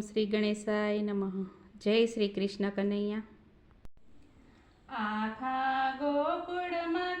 શ્રી ગણેશાય નમઃ. જય શ્રી કૃષ્ણ કનૈયા. આખા ગોકુળમાં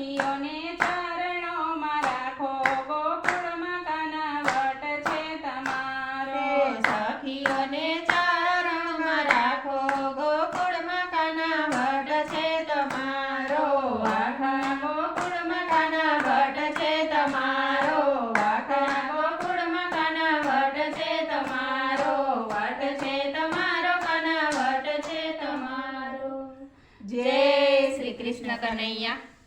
સખીઓને ચરણોમાં રાખો. ગોકુળમાં કનવટ છે તમારો. સખીઓને ચરણોમાં રાખો. ગોકુળમાં વટ છે તમારો. આખા ગોકુળમાં કનવટ છે તમારો. આખા ગોકુળમાં કનવટ છે તમારો. વટ છે તમારો, કનવટ છે તમારો. જય શ્રી કૃષ્ણ કનૈયા.